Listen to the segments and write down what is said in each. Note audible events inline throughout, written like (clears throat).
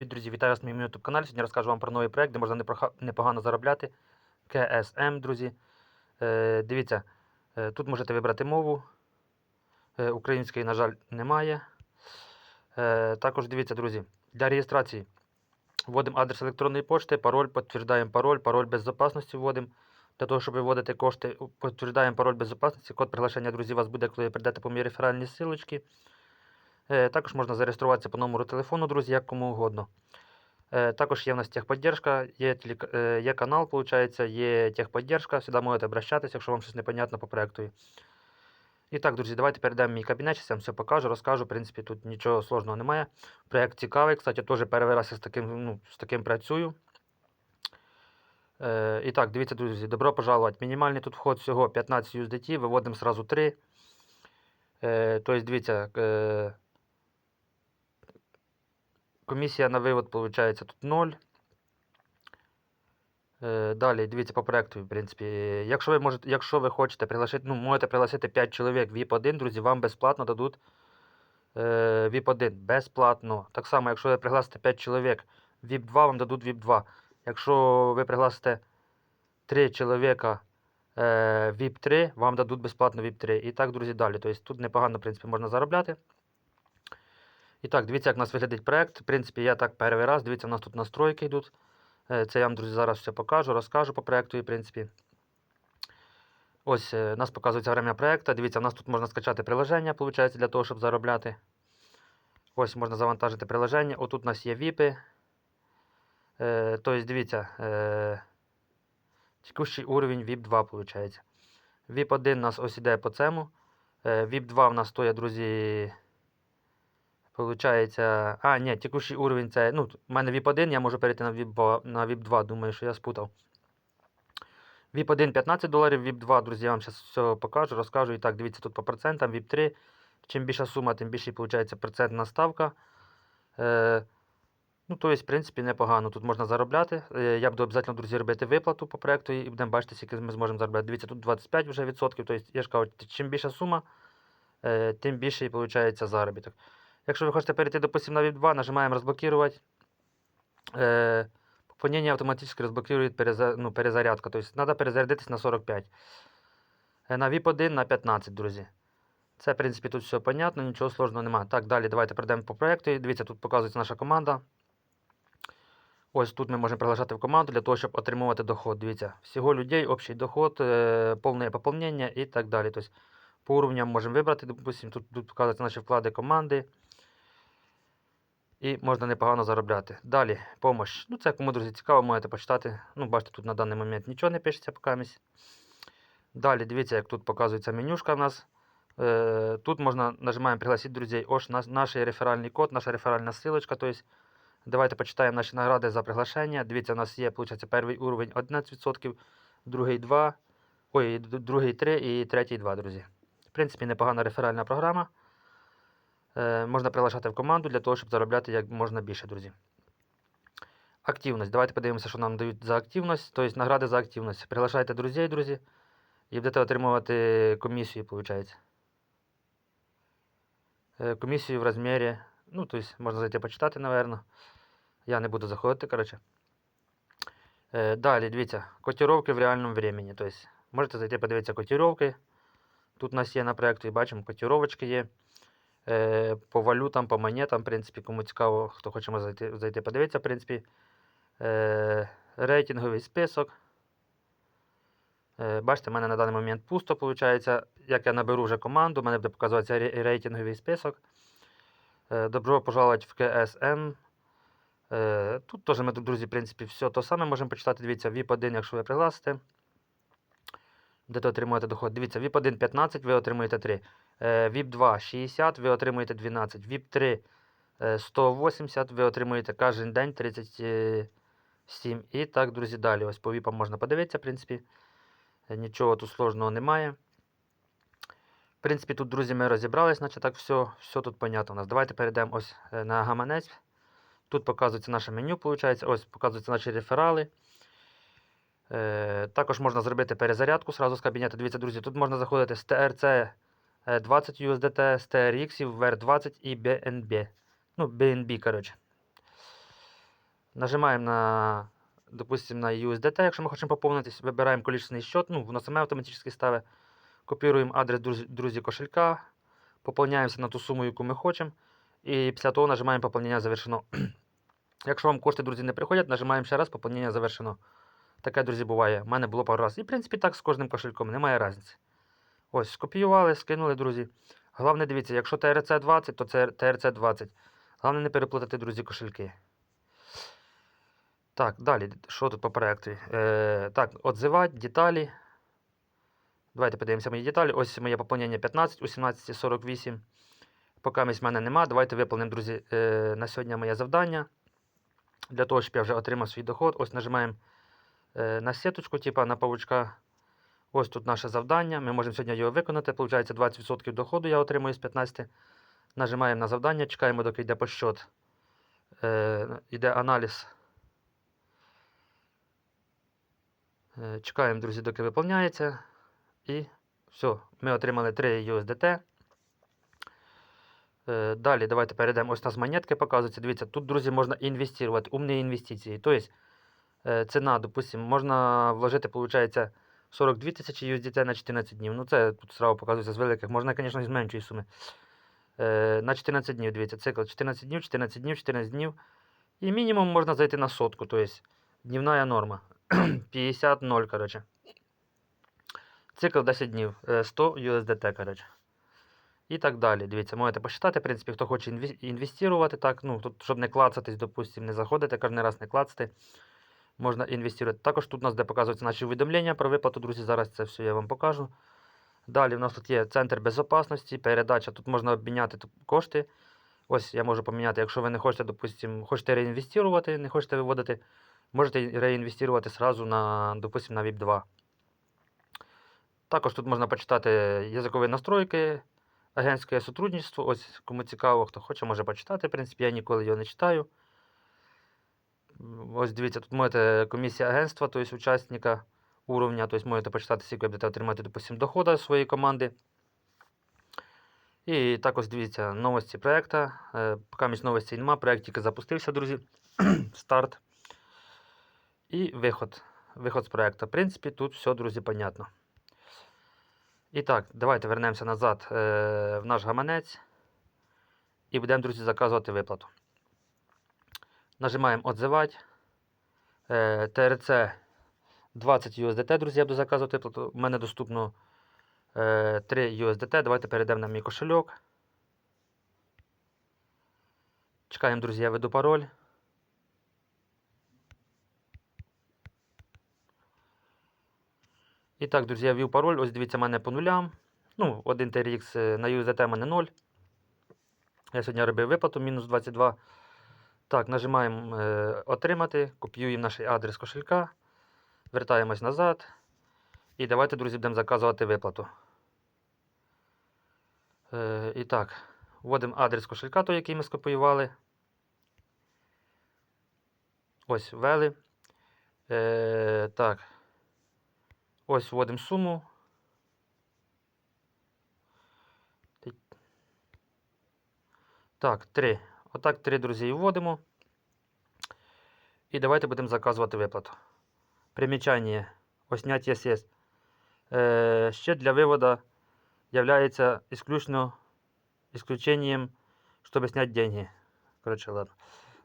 Друзі, вітаю вас на моєму YouTube каналі. Сьогодні розкажу вам про новий проект, де можна непогано заробляти. КСМ, друзі. Е, дивіться, е, тут можете вибрати мову. Е, української, на жаль, немає. Е, також дивіться, друзі, для реєстрації вводимо адрес електронної пошти, пароль, підтверджуємо пароль, пароль безпечності вводимо. Для того, щоб виводити кошти, підтверджуємо пароль безпечності. Код приглашення, друзі, вас буде, коли ви прийдете по моїй реферальній силочці. Е, Також можна зареєструватися по номеру телефону, друзі, як кому угодно. Е, Також є в нас техподдержка, є, е, є канал, виходить, є техподдержка. Сюди можете обращатися, якщо вам щось непонятно по проекту. І так, друзі, давайте перейдемо в мій кабінет, зараз я вам все покажу, розкажу. В принципі, тут нічого сложного немає. Проект цікавий, кстати, теж перший раз з таким, ну, з таким працюю. І так, дивіться, друзі, добро пожаловать. Мінімальний тут вход всього 15 USDT, виводимо сразу 3. Е, тобто, дивіться, комісія на вивод, виходить, тут 0. Е, Далі, дивіться по проекту, в принципі. Якщо ви можете, якщо ви хочете приглашити, ну, можете пригласити 5 чоловік VIP-1, друзі, вам безплатно дадуть е, VIP-1. Безплатно. Так само, якщо ви пригласите 5 чоловік VIP-2, вам дадуть VIP-2. Якщо ви пригласите 3 чоловіка е, VIP-3, вам дадуть безплатно VIP-3. І так, друзі, далі. Тобто тут непогано, в принципі, можна заробляти. І так, дивіться, як у нас виглядить проект. В принципі, я так перший раз. Дивіться, у нас тут настройки йдуть. Е, Це я вам, друзі, зараз все покажу, розкажу по проекту, і, в принципі. Ось е, у нас показується время проекту. Дивіться, у нас тут можна скачати приложення, виходить, для того, щоб заробляти. Ось можна завантажити приложення. Отут у нас є VIPи. Е, тобто, дивіться, текущий уровень VIP 2, виходить. VIP 1 у нас ось іде по цьому. VIP 2 у нас стоїть, друзі. Получається. А, ні, текущий уровень це. Ну, у мене VIP 1, я можу перейти на VIP 2, на VIP 2 думаю, що я спутав. VIP 1 15 доларів, VIP 2, друзі, я вам зараз все покажу, розкажу. І так, дивіться тут по процентам, VIP 3. Чим більша сума, тим більше виходить процентна ставка. Е, ну, тобто, в принципі, непогано. Тут можна заробляти. Е, я буду обов'язково, друзі, робити виплату по проекту і будемо бачити, скільки ми зможемо заробляти. Дивіться, тут 25 вже відсотків. Тобто, я ж кажу, чим більша сума, е, тим більший виходить заробіток. Якщо ви хочете перейти, допустим, на VIP 2, нажимаємо розблокувати. Е, пополнение автоматически разблокирует переза... ну, перезарядка. То есть надо перезарядитись на 45. Е, На VIP 1 на 15, друзі. Це, в принципі, тут все понятно, нічого сложного немає. Так, далі давайте пройдемо по проекту. Дивіться, тут показується наша команда. Ось тут ми можемо приглашати в команду для того, щоб отримувати доход. Дивіться, всього людей, общий доход, е, повне поповнення і так далі. Тобто, по уровням можемо вибрати, допустим, тут, тут показуються наші вклади команди. І можна непогано заробляти. Далі, помощь. Ну, це кому, друзі, цікаво, можете почитати. Ну, бачите, тут на даний момент нічого не пишеться покамість. Далі, дивіться, як тут показується менюшка в нас. Е, тут можна нажимаємо пригласити друзей. Ось наш, реферальний код, наша реферальна ссылочка. Тобто, давайте почитаємо наші награди за приглашення. Дивіться, у нас є, виходить, перший уровень 11%, другий 2, ой, другий 3 і третій 2, друзі. В принципі, непогана реферальна програма. Е, можна приглашати в команду для того, щоб заробляти як можна більше, друзі. Активність. Давайте подивимося, що нам дають за активність. Тобто награди за активність. Приглашайте друзей, друзі, і будете отримувати комісію, виходить. Е, Комісію в розмірі. Ну, тобто, можна зайти почитати, напевно. Я не буду заходити, коротше. Е, Далі, дивіться, котировки в реальному времени. Тобто, можете зайти подивитися котировки. Тут у нас є на проєкті, бачимо, котировочки є. Е, по валютам, по монетам, в принципі, кому цікаво, хто хоче зайти, зайти подивитися, в принципі. Е, рейтинговий список. Е, бачите, в мене на даний момент пусто, виходить. Як я наберу вже команду, в мене буде показуватися рейтинговий список. Добро пожаловать в КСМ. Тут теж ми, друзі, в принципі, все то саме можемо почитати. Дивіться, VIP 1, якщо ви пригласите. Де Будете отримувати доход. Дивіться, VIP 1 15, ви отримуєте 3. VIP 2 60, ви отримуєте 12. VIP 3 е, 180, ви отримуєте кожен день 37. І так, друзі, далі. Ось по VIP можна подивитися, в принципі. Е, Нічого тут сложного немає. В принципі, тут, друзі, ми розібрались, значить так все, все тут понятно у нас. Давайте перейдемо ось е, на гаманець. Тут показується наше меню, виходить. Ось показуються наші реферали. Е, також можна зробити перезарядку сразу з кабінету. Дивіться, друзі, тут можна заходити з е, 20 USDT, з TRX, VR20 і BNB. Ну, BNB, коротше. Нажимаємо на, допустим, на USDT, якщо ми хочемо поповнитись, вибираємо количественний счет, ну, воно саме автоматично ставить. Копіруємо адрес друзі кошелька, поповняємося на ту суму, яку ми хочемо. І після того нажимаємо поповнення завершено. (clears throat) Якщо вам кошти, друзі, не приходять, нажимаємо ще раз, поповнення завершено. Таке, друзі, буває. У мене було пару разів. І, в принципі, так з кожним кошельком, немає різниці. Ось, скопіювали, скинули, друзі. Головне, дивіться, якщо ТРЦ 20, то це ТРЦ 20. Головне не переплутати, друзі, кошельки. Так, далі, що тут по проекту? Е, так, отзивати, деталі. Давайте подивимося мої деталі. Ось моє поповнення 15 у 17.48. Поки місць в мене нема. Давайте виповнимо, друзі, е, на сьогодні моє завдання. Для того, щоб я вже отримав свій доход. Ось нажимаємо е, на сіточку, типа на павучка. Ось тут наше завдання. Ми можемо сьогодні його виконати. Получається 20% доходу я отримую з 15. Нажимаємо на завдання, чекаємо, доки йде по счет. Е, йде аналіз. Е, чекаємо, друзі, доки виповняється. І все, ми отримали 3 USDT. Е, Далі давайте перейдемо. Ось у нас монетки показуються. Дивіться, тут, друзі, можна інвестувати, умні інвестиції. Тобто, е, ціна, допустим, можна вложити, виходить, 42 тисячі USDT на 14 днів. Ну, це тут сразу показується з великих. Можна, звісно, з меншої суми. Е, На 14 днів, дивіться, цикл 14 днів, 14 днів, 14 днів. І мінімум можна зайти на сотку, тобто днівна норма. (clears throat) 50-0, коротше. Цикл 10 днів, е, 100 USDT, коротше. І так далі. Дивіться, можете посчитати, в принципі, хто хоче інвестувати, так, ну, тут, щоб не клацатись, допустим, не заходити кожен раз не клацати. Можна інвестувати. Також тут у нас де показуються наші повідомлення про виплату, друзі. Зараз це все я вам покажу. Далі у нас тут є центр безпечності, передача. Тут можна обміняти кошти. Ось я можу поміняти, якщо ви не хочете, допустим, хочете реінвестувати, не хочете виводити, можете реінвестувати сразу на, допустим, на VIP 2. Також тут можна почитати язикові настройки, агентське сотрудничество. Ось кому цікаво, хто хоче, може почитати. В принципі, я ніколи його не читаю. Ось дивіться, тут можете комісія агентства, тобто учасника уровня, тобто можете почитати, скільки будете отримати, допустим, доходу своєї команди. І також дивіться новості проекту. Е, Поки між новості нема, проект тільки запустився, друзі. (clears throat) Старт. І виход. Виход з проекту. В принципі, тут все, друзі, понятно. І так, давайте вернемося назад е, в наш гаманець. І будемо, друзі, заказувати виплату. Нажимаємо «Отзивати». Е, ТРЦ 20 USDT, друзі, я буду заказувати. У мене доступно е, 3 USDT. Давайте перейдемо на мій кошельок. Чекаємо, друзі, я веду пароль. І так, друзі, я ввів пароль. Ось дивіться, в мене по нулям. Ну, 1 TRX е, на USDT в мене 0. Я сьогодні робив виплату мінус 22. Так, нажимаємо е, Отримати, копіюємо наш адрес кошелька, вертаємось назад. І давайте, друзі, будемо заказувати виплату. Е, і так, вводимо адрес кошелька, той, який ми скопіювали. Ось, ввели. Е, так. Ось вводимо суму. Так, 3. Отак 3, друзі, вводимо. І давайте будемо заказувати виплату. Примічання. Ось снять ЄС. Е, ще для виводу являється исключно исключением, щоб зняти деньги. Коротше, ладно.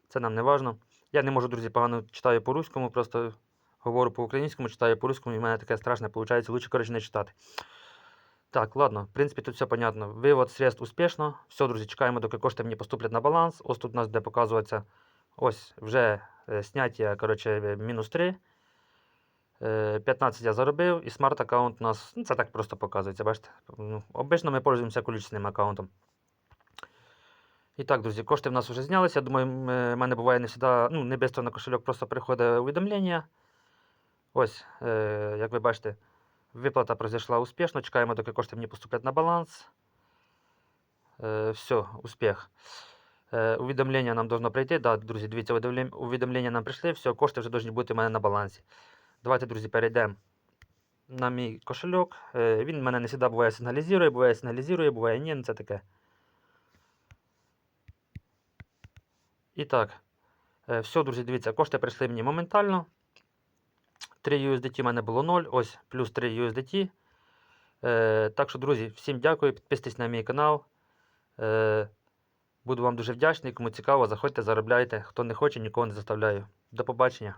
Це нам не важно. Я не можу, друзі, погано читаю по-руському, просто говорю по-українському, читаю по-руському, і в мене таке страшне виходить. Лучше, коротше, не читати. Так, ладно, в принципі, тут все понятно. Вивод средств успішно. Все, друзі, чекаємо, доки кошти мені поступлять на баланс. Ось тут у нас буде показуватися ось вже е, сняття, коротше, мінус 3. Е, 15 я заробив, і смарт аккаунт у нас, ну це так просто показується, бачите. Ну, обично ми пользуємося количественним аккаунтом. І так, друзі, кошти в нас вже знялися. Я думаю, в мене буває не завжди, ну, не швидко на кошельок просто приходить увідомлення. Ось, е, як ви бачите, виплата произошла успішно. Чекаємо, доки кошти мені поступлять на баланс. Е, все, успіх. Е, увідомлення нам должно прийти. Да, друзі, дивіться, увідомлення, нам прийшли, все, кошти вже повинні бути у мене на балансі. Давайте, друзі, перейдемо на мій кошельок. Е, він мене не завжди буває сигналізує, буває сигналізує, буває ні, ну це таке. І так, все, друзі, дивіться, кошти прийшли мені моментально. 3 USDT в мене було 0, ось плюс 3 USDT. Е, так що, друзі, всім дякую, підписуйтесь на мій канал. Е, буду вам дуже вдячний. Кому цікаво, заходьте, заробляйте. Хто не хоче, нікого не заставляю. До побачення.